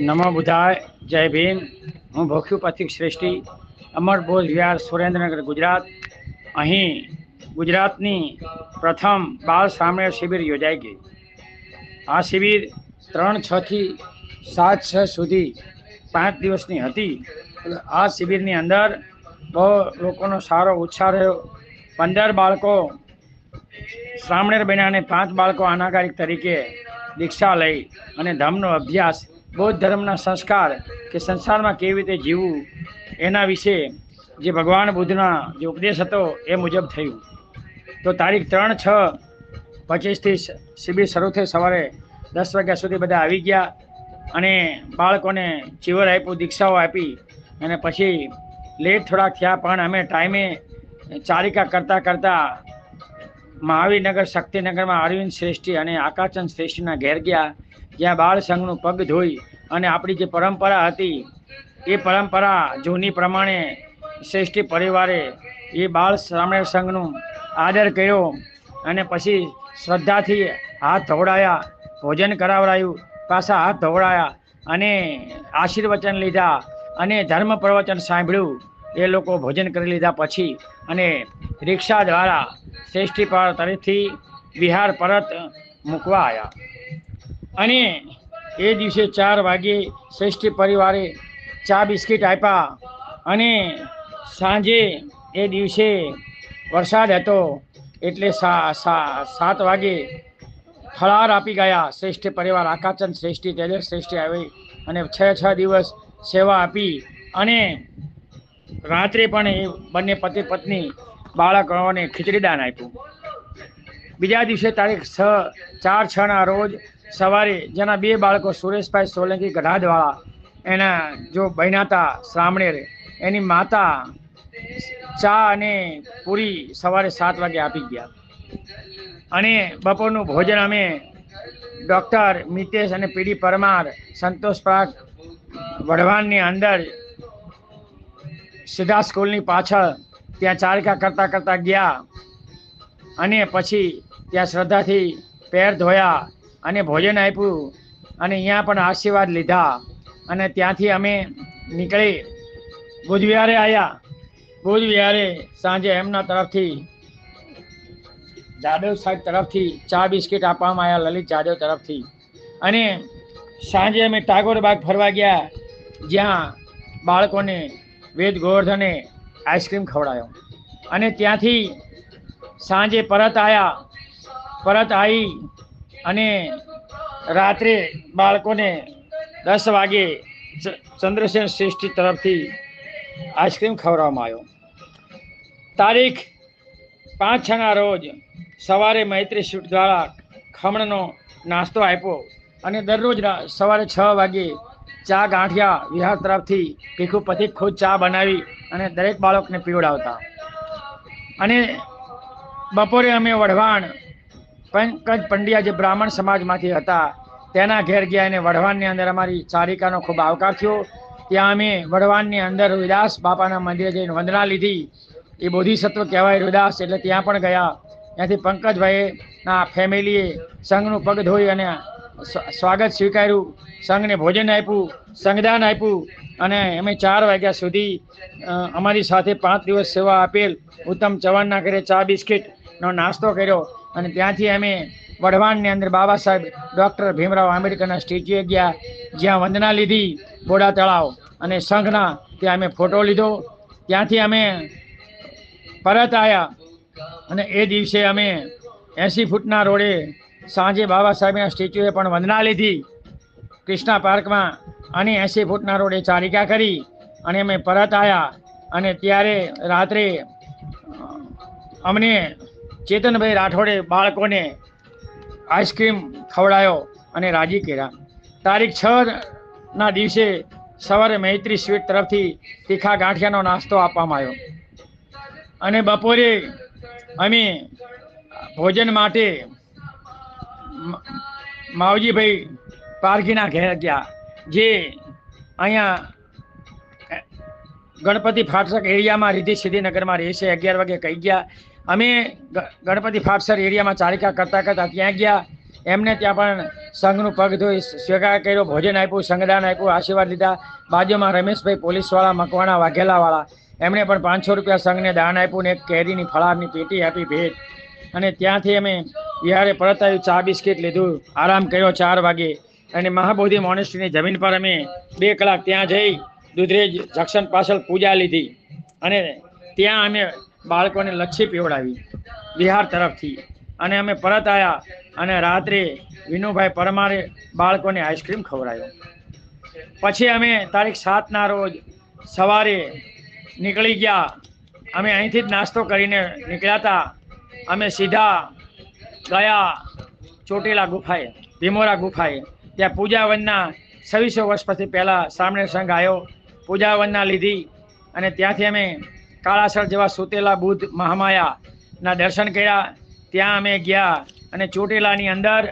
નમો બુધાય જય ભીમ. હું ભોખ્યુ પથિક શ્રેષ્ઠી, અમર બોધ વિહાર સુરેન્દ્રનગર, ગુજરાત. અહીં ગુજરાતની પ્રથમ બાળ સામયણ શિબિર યોજાઈ ગઈ. આ શિબિર ત્રણ છથી સાત છ સુધી પાંચ દિવસની હતી. આ શિબિરની અંદર બહુ લોકોનો સારો ઉત્સાહ રહ્યો. પંદર બાળકો શ્રામણેર બન્યા પાંચ બાળકો અનાગારિક તરીકે દીક્ષા લઈ અને ધમનો અભ્યાસ બૌદ્ધ ધર્મના સંસ્કાર કે સંસારમાં કેવી રીતે જીવવું, એના વિશે જે ભગવાન બુદ્ધના જે ઉપદેશ હતો એ મુજબ થયું. તો તારીખ ત્રણ છ પચીસથી શિબિર શરૂ થઈ સવારે દસ વાગ્યા સુધી બધા આવી ગયા અને બાળકોને ચીવર આપ્યું, દીક્ષાઓ આપી અને પછી લેટ થોડાક થયા પણ અમે ટાઈમે ચારિકા કરતાં કરતાં મહાવીરનગર, શક્તિનગરમાં અરવિંદ શ્રેષ્ઠી અને આકાચંદ શ્રેષ્ઠીના ઘેર ગયા. જ્યાં બાળ સંઘનું પગ ધોઈ અને આપણી જે પરંપરા હતી, એ પરંપરા જૂની પ્રમાણે શ્રેષ્ઠી પરિવારે એ બાળ શ્રામણ સંઘનું આદર કર્યો અને પછી શ્રદ્ધાથી હાથ ધોવડાયા, ભોજન કરાવડાયું, પાછા હાથ ધોવડાયા અને આશીર્વચન લીધા અને ધર્મ પ્રવચન સાંભળ્યું. એ લોકો ભોજન કરી લીધા પછી અને રિક્ષા દ્વારા શ્રેષ્ઠી પર તરફથી બિહાર પરત મૂકવા આવ્યા. અને એ દિવસે ચાર વાગે શ્રેષ્ઠ પરિવારે ચા બિસ્કિટ આપ્યા અને સાંજે એ દિવસે વરસાદ હતો એટલે સાત વાગે ફળાર આપી ગયા શ્રેષ્ઠ પરિવાર. આકાચંદ શ્રેષ્ઠી, તેજસ શ્રેષ્ઠી આવી અને છ છ દિવસ સેવા આપી અને રાત્રે પણ એ બંને પતિ પત્ની બાળકોને ખીચડીદાન આપ્યું. બીજા દિવસે તારીખ છ ચાર છના રોજ સવારે જેના બે બાળકો સુરેશભાઈ સોલંકી ગઢાદવાળા, એના જો બહેનાતા શ્રામણેર એની માતા ચા અને પૂરી સવારે સાત વાગે આપી ગયા. અને બપોરનું ભોજન અમે ડૉક્ટર મિતેશ અને પીડી પરમાર, સંતોષ પાર્ક વઢવાણની અંદર સીધા સ્કૂલની પાછળ ત્યાં ચારિકા કરતા કરતા ગયા. અને પછી ત્યાં શ્રદ્ધાથી પેર ધોયા. અને ભોજન આપ્યું અને અહીંયા પણ આશીર્વાદ લીધા. અને ત્યાંથી અમે નીકળી બુધવિહારે આવ્યા બુધવિહારે સાંજે એમના તરફથી જાદવ સાહેબ તરફથી ચા બિસ્કિટ આપવામાં આવ્યા લલિત જાદવ તરફથી. અને સાંજે અમે ટાગોર બાગ ફરવા ગયા, જ્યાં બાળકોને વેદ ગોવર્ધને આઈસ્ક્રીમ ખવડાવ્યો અને ત્યાંથી સાંજે પરત આવ્યા પરત આવી અને રાત્રે બાળકોને દસ વાગે ચંદ્રસેન શ્રેષ્ઠ તરફથી આઈસ્ક્રીમ ખવડાવવામાં આવ્યો. તારીખ પાંચ છના રોજ સવારે મૈત્રી શૂટ દ્વારા ખમણનો નાસ્તો આપ્યો અને દરરોજ સવારે છ વાગે ચા ગાંઠિયા વિહાર તરફથી ભીખુ પથિક ખુદ ચા બનાવી અને દરેક બાળકને પીવડાવતા. અને બપોરે અમે વઢવાણ પંકજ પંડ્યા જે બ્રાહ્મણ સમાજમાંથી હતા, તેના ઘેર ગયા અને વઢવાણની અંદર અમારી ચારિકાનો ખૂબ આવકાર થયો. ત્યાં અમે વઢવાણની અંદર રવિદાસ બાપાના મંદિરે જઈને વંદના લીધી. એ બોધિસત્વ કહેવાય રવિદાસ એટલે ત્યાં પણ ગયા. ત્યાંથી પંકજભાઈના ફેમિલીએ સંઘનું પગ ધોઈ અને સ્વ- સ્વાગત સ્વીકાર્યું. સંઘને ભોજન આપ્યું, સંગદાન આપ્યું અને અમે ચાર વાગ્યા સુધી અમારી સાથે પાંચ દિવસ સેવા આપેલ. ઉત્તમ ચવાણના ઘરે ચા, બિસ્કિટનો નાસ્તો કર્યો. અને ત્યાંથી અમે વઢવાણની અંદર બાબા સાહેબ, ડૉક્ટર ભીમરાવ આંબેડકરના સ્ટેચ્યુએ ગયા, જ્યાં વંદના લીધી બોડા તળાવ અને સંઘના ત્યાં અમે ફોટો લીધો. ત્યાંથી અમે પરત આવ્યા અને એ દિવસે અમે એંસી ફૂટના રોડે સાંજે બાબા સાહેબના સ્ટેચ્યુએ પણ વંદના લીધી. કૃષ્ણા પાર્કમાં અને એંસી ફૂટના રોડે ચારિકા કરી અને અમે પરત આવ્યા અને ત્યારે રાત્રે અમને ચેતનભાઈ રાઠોડે બાળકોને આઈસ્ક્રીમ ખવડાયો અને રાજી કર્યા. તારીખ છ ના દિવસે સવારે મૈત્રી સ્વીટ તરફથી તીખા ગાંઠિયાનો નાસ્તો આપવામાં આવ્યો. અને બપોરે અમે ભોજન માટે માવજીભાઈ પારઘીના ઘેર ગયા, જે અહીંયા ગણપતિ ફાટક એરિયામાં રીધિ સિદ્ધિનગરમાં રહેશે. અગિયાર વાગે કહી ગયા. અમે ગણપતિ ફાટસર એરિયામાં ચારિકા કરતાં કરતાં ત્યાં ગયા. એમને ત્યાં પણ સંઘનું પગ ધોઈ સ્વીકાર કર્યો, ભોજન આપ્યું, સંગદાન આપ્યું, આશીર્વાદ લીધા. બાજુમાં રમેશભાઈ પોલીસવાળા, મકવાણા, વાઘેલાવાળા. એમણે પણ પાંચસો રૂપિયા સંઘને દાન આપ્યું ને એક કેરીની ફળારની પેટી આપી ભેટ. અને ત્યાંથી અમે વિહારે પરત આવ્યું ચા બિસ્કિટ લીધું, આરામ કર્યો ચાર વાગે. અને મહાબોધિ મોનેસ્ટ્રીની જમીન પર અમે બે કલાક ત્યાં જઈ, દુધરેજ જક્ષન પાછળ પૂજા લીધી. અને ત્યાં અમે બાળકોને લચ્છી પીવડાવી. બિહાર તરફથી. અને અમે પરત આવ્યા અને રાત્રે વિનુભાઈ પરમારે બાળકોને આઈસ્ક્રીમ ખવડાવ્યો. પછી અમે તારીખ સાતના રોજ સવારે નીકળી ગયા. અમે અહીંથી જ નાસ્તો કરીને નીકળ્યા હતા. અમે સીધા ગયા ચોટીલા ગુફાએ, ભીમોરા ગુફાએ. ત્યાં પૂજાવનના છવ્વીસો વર્ષ પછી પહેલાં સામણે સંઘ આવ્યો. પૂજાવનના લીધી અને ત્યાંથી અમે કાળાસર જેવા સુતેલા બુદ્ધ મહામાયાના દર્શન કર્યા. ત્યાં અમે ગયા અને ચોટીલાની અંદર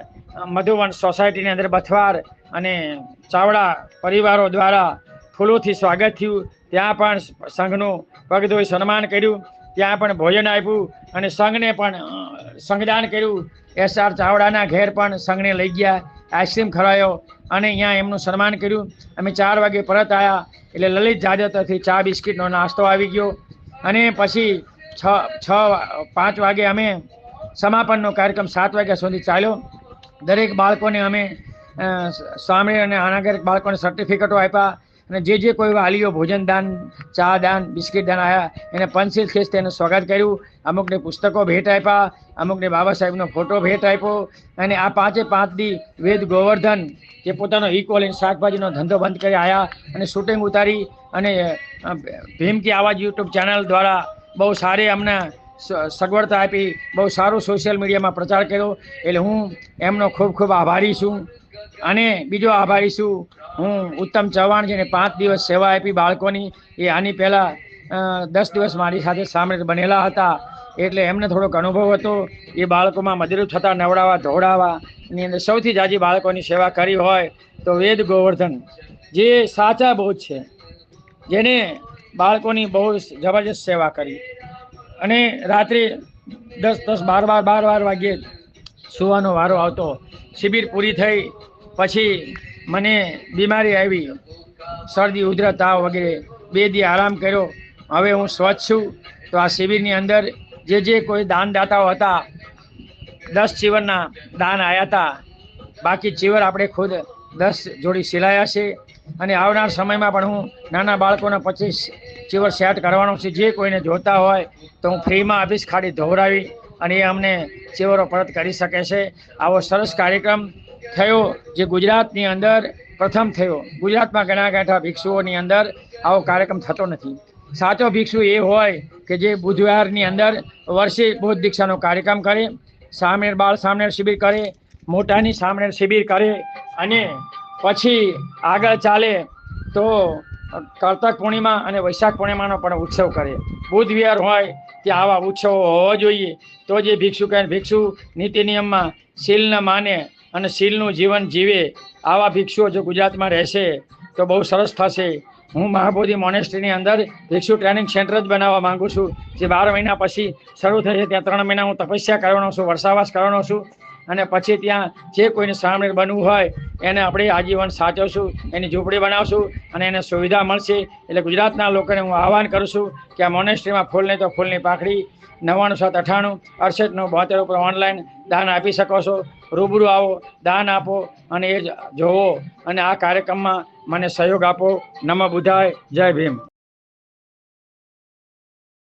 મધુવન સોસાયટીની અંદર બથવાર અને ચાવડા પરિવારો દ્વારા ફૂલોથી સ્વાગત થયું. ત્યાં પણ સંઘનું પગધોઈ સન્માન કર્યું. ત્યાં પણ ભોજન આપ્યું અને સંઘને પણ સંઘદાન કર્યું. એસ આર ચાવડાના ઘેર પણ સંઘને લઈ ગયા, આઈસ્ક્રીમ ખવડાયો અને અહીંયા એમનું સન્માન કર્યું. અમે ચાર વાગે પરત આવ્યા એટલે લલિત જાદવતરથી ચા, બિસ્કિટનો નાસ્તો આવી ગયો. અને પછી છ છ પાંચ વાગે અમે સમાપનનો કાર્યક્રમ સાત વાગ્યા સુધી ચાલ્યો. દરેક બાળકોને અમે સ્વામી અને અનાગરિક બાળકોને સર્ટિફિકેટો આપ્યા અને જે જે કોઈ વાલીઓ ભોજન દાન, ચા દાન, બિસ્કિટ દાન આવ્યા એને પંચશીલ ખેસ તેનું સ્વાગત કર્યું. અમુકને પુસ્તકો ભેટ આપ્યા. અમુકને બાબા સાહેબનો ફોટો ભેટ આપ્યો અને આ પાંચે પાંચ દી વેદ ગોવર્ધન જે પોતાનો ઇકોલ શાકભાજીનો ધંધો બંધ કરી આવ્યા અને શૂટિંગ ઉતારી અને અ, ભીમકી આવાજ યુટ્યુબ ચેનલ દ્વારા બહુ સારી અમને સગવડતા આપી બહુ સારું સોશિયલ મીડિયામાં પ્રચાર કર્યો. એટલે હું એમનો ખૂબ ખૂબ આભારી છું. અને બીજો આભારી છું હું ઉત્તમ ચૌહાણ જેને પાંચ દિવસ સેવા આપી બાળકોની એ આની પહેલાં દસ દિવસ મારી સાથે સામે બનેલા હતા. એટલે એમને થોડોક અનુભવ હતો. એ બાળકોમાં મદરૂપ થતા, નવડાવવા ધોડાવા એની અંદર સૌથી જાજી બાળકોની સેવા કરી હોય તો વેદ ગોવર્ધન. જે સાચા બોધ છે, જેને બાળકોની બહુ જબરજસ્ત સેવા કરી. અને રાત્રે દસ દસ, બાર બાર બાર બાર વાગ્યે સુવાનો વારો આવતો. શિબિર પૂરી થઈ, પછી મને બીમારી આવી. શરદી ઉધરા તાવ વગેરે. બે દી આરામ કર્યો. હવે હું સ્વચ્છ છું. તો આ શિબિરની અંદર જે જે કોઈ દાનદાતાઓ હતા, દસ ચીવરના દાન આવ્યા હતા, બાકી ચીવર આપણે ખુદ દસ જોડી સિલાયા છે. અને આવનાર સમયમાં પણ હું નાના બાળકોના પચીસ ચીવર સેટ કરવાનો છે. જે કોઈને જોતા હોય તો હું ફ્રીમાં આપીશ ખાલી ધોવરાવી અને એ અમને ચીવરો પરત કરી શકે છે. આવો સરસ કાર્યક્રમ થયો જે ગુજરાતની અંદર પ્રથમ થયો. ગુજરાતમાં ઘણા ગાંઠા ભિક્ષુઓની અંદર આવો કાર્યક્રમ થતો નથી. સાચો ભિક્ષુ એ હોય કે જે બુધવારની અંદર વર્ષે બૌદ્ધ દીક્ષાનો કાર્યક્રમ કરે, સામેર બાળ સામનેર શિબિર કરે, મોટાની સામનેર શિબિર કરે અને પછી આગળ ચાલે તો કર્તક પૂર્ણિમા અને વૈશાખ પૂર્ણિમાનો પણ ઉત્સવ કરે. વિહાર હોય ત્યાં આવા ઉત્સવો હોવા જોઈએ, તો જે ભિક્ષુ કહે ભિક્ષુ નીતિ નિયમમાં શીલને માને અને શીલનું જીવન જીવે. આવા ભિક્ષુઓ જો ગુજરાતમાં રહેશે તો બહુ સરસ થશે. હું મહાબોધિ મોનેસ્ટ્રીની અંદર ભિક્ષુ ટ્રેનિંગ સેન્ટર જ બનાવવા માંગુ છું. જે બાર મહિના પછી શરૂ થશે, ત્યાં ત્રણ મહિના હું તપસ્યા કરવાનો છું વર્ષાવાસ કરવાનો છું. અને પછી ત્યાં જે કોઈને સામે બનવું હોય, એને આપણે આજીવન સાચવશું, એની ઝૂંપડી બનાવશું અને એને સુવિધા મળશે. એટલે ગુજરાતના લોકોને હું આહવાન કરું છું કે આ મોનેસ્ટ્રીમાં ફૂલ નહીં તો ફૂલની પાખડી નવ્વાણું સાત અઠ્ઠાણું અડસઠ નવ બોતેર ઉપર ઓનલાઈન દાન આપી શકો છો. રૂબરૂ આવો, દાન આપો અને એ જોવો અને આ કાર્યક્રમમાં મને સહયોગ આપો. નમ બુધાય જય ભીમ.